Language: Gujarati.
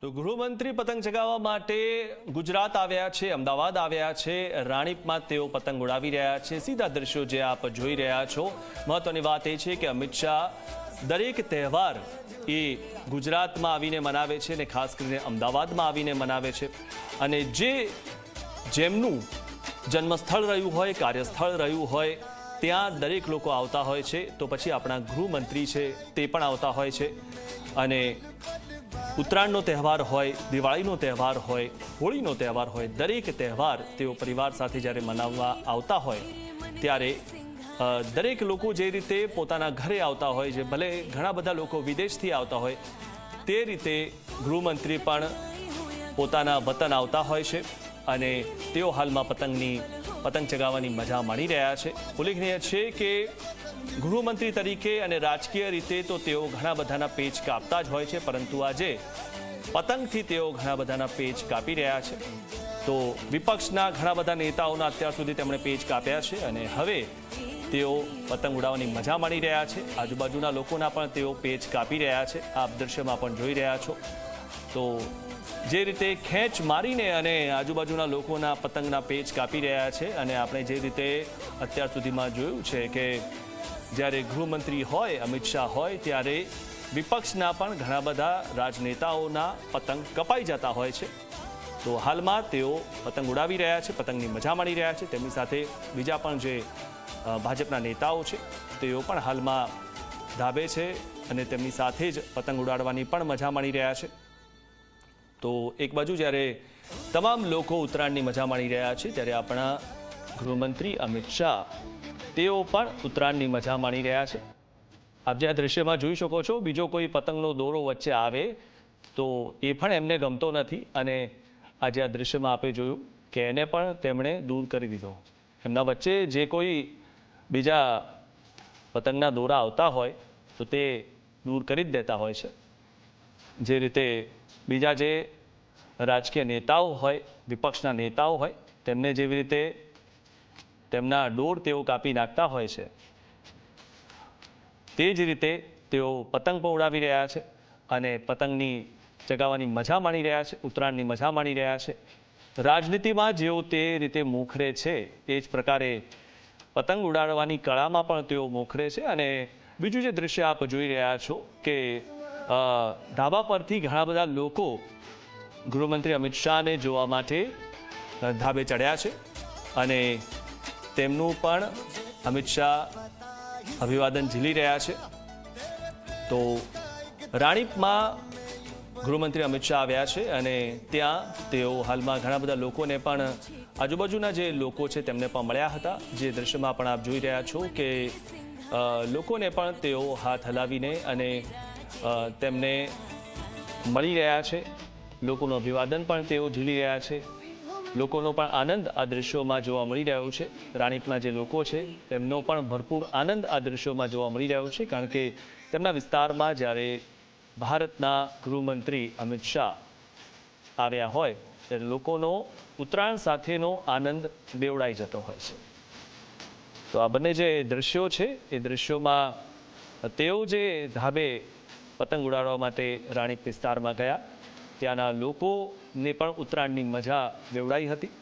તો ગૃહમંત્રી પતંગ ચગાવવા માટે ગુજરાત આવ્યા છે, અમદાવાદ આવ્યા છે, રાણીપમાં તેઓ પતંગ ઉડાવી રહ્યા છે. સીધા દ્રશ્યો જે આપ જોઈ રહ્યા છો, મહત્વની વાત એ છે કે અમિત શાહ દરેક તહેવાર એ ગુજરાતમાં આવીને મનાવે છે અને ખાસ કરીને અમદાવાદમાં આવીને મનાવે છે. અને જે જેમનું જન્મસ્થળ રહ્યું હોય, કાર્યસ્થળ રહ્યું હોય, ત્યાં દરેક લોકો આવતા હોય છે. તો પછી આપણા ગૃહમંત્રી છે તે પણ આવતા હોય છે. અને ઉત્તરાયણનો તહેવાર હોય, દિવાળીનો તહેવાર હોય, હોળીનો તહેવાર હોય, દરેક તહેવાર તેઓ પરિવાર સાથે જ્યારે મનાવવા આવતા હોય, ત્યારે દરેક લોકો જે રીતે પોતાના ઘરે આવતા હોય છે ભલે ઘણા બધા લોકો વિદેશથી આવતા હોય, તે રીતે ગૃહમંત્રી પણ પોતાના વતન આવતા હોય છે અને તેઓ હાલમાં પતંગની પતંગ ચગાવવાની મજા માણી રહ્યા છે. ઉલ્લેખનીય છે કે ગૃહમંત્રી તરીકે અને રાજકીય રીતે તો તેઓ ઘણા બધાના પેચ કાપતા જ હોય છે, પરંતુ આજે પતંગથી તેઓ ઘણા બધાના પેચ કાપી રહ્યા છે. તો વિપક્ષના ઘણા બધા નેતાઓના અત્યાર સુધી તેમણે પેચ કાપ્યા છે અને હવે તેઓ પતંગ ઉડાવવાની મજા માણી રહ્યા છે. આજુબાજુના લોકોના પણ તેઓ પેચ કાપી રહ્યા છે. આપ દ્રશ્યમાં પણ જોઈ રહ્યા છો. તો જે રીતે ખેંચ મારીને અને આજુબાજુના લોકોના પતંગના પેચ કાપી રહ્યા છે અને આપણે જે રીતે અત્યાર સુધીમાં જોયું છે કે જ્યારે ગૃહમંત્રી હોય, અમિત શાહ હોય, ત્યારે વિપક્ષના પણ ઘણા બધા રાજનેતાઓના પતંગ કપાઈ જતા હોય છે. તો હાલમાં તેઓ પતંગ ઉડાવી રહ્યા છે, પતંગની મજા માણી રહ્યા છે. તેમની સાથે બીજા પણ જે ભાજપના નેતાઓ છે, તેઓ પણ હાલમાં ધાબે છે અને તેમની સાથે જ પતંગ ઉડાડવાની પણ મજા માણી રહ્યા છે. તો એક બાજુ જ્યારે તમામ લોકો ઉત્તરાયણની મજા માણી રહ્યા છે, ત્યારે આપણા ગૃહમંત્રી અમિત શાહ, તેઓ પણ ઉત્તરાયણની મજા માણી રહ્યા છે. આપ જે આ દૃશ્યમાં જોઈ શકો છો, બીજો કોઈ પતંગનો દોરો વચ્ચે આવે તો એ પણ એમને ગમતો નથી અને આજે આ દૃશ્યમાં આપે જોયું કે એને પણ તેમણે દૂર કરી દીધો. એમના વચ્ચે જે કોઈ બીજા પતંગના દોરા આવતા હોય તો તે દૂર કરી જ દેતા હોય છે. જે રીતે બીજા જે રાજકીય નેતાઓ હોય, વિપક્ષના નેતાઓ હોય, તેમને જેવી રીતે તેમના ડોર તેઓ કાપી નાખતા હોય છે, તે જ રીતે તેઓ પતંગ પણ ઉડાવી રહ્યા છે અને પતંગની ચગાવવાની મજા માણી રહ્યા છે, ઉત્તરાયણની મજા માણી રહ્યા છે. રાજનીતિમાં જેઓ તે રીતે મોખરે છે, તે જ પ્રકારે પતંગ ઉડાડવાની કળામાં પણ તેઓ મોખરે છે અને બીજું જે દૃશ્ય આપ જોઈ રહ્યા છો કે ધાબા પરથી ઘણા બધા લોકો ગૃહમંત્રી અમિત શાહને જોવા માટે ધાબે ચડ્યા છે અને તેમનું પણ અમિત શાહ અભિવાદન ઝીલી રહ્યા છે. તો રાણીપમાં ગૃહમંત્રી અમિત શાહ આવ્યા છે અને ત્યાં તેઓ હાલમાં ઘણા બધા લોકોને પણ આજુબાજુના જે લોકો છે તેમને પણ મળ્યા હતા. જે દ્રશ્યમાં પણ આપ જોઈ રહ્યા છો કે લોકોને પણ તેઓ હાથ હલાવીને અને તેમને મળી રહ્યા છે. લોકોનું અભિવાદન પણ તેઓ ઝીલી રહ્યા છે. લોકોનો પણ આનંદ આ દ્રશ્યોમાં જોવા મળી રહ્યો છે. રાણીપના જે લોકો છે, તેમનો પણ ભરપૂર આનંદ આ દ્રશ્યોમાં જોવા મળી રહ્યો છે, કારણ કે તેમના વિસ્તારમાં જ્યારે ભારતના ગૃહમંત્રી અમિત શાહ આવ્યા હોય, ત્યારે લોકોનો ઉત્તરાયણ સાથેનો આનંદ બેવડાઈ જતો હોય છે. તો આ બંને જે દ્રશ્યો છે, એ દ્રશ્યોમાં તેઓ જે ધાબે પતંગ ઉડાડવા માટે રાણીપ વિસ્તારમાં ગયા, ત્યાંના લોકોને પણ ઉત્તરાયણની મજા વેવડાઈ હતી.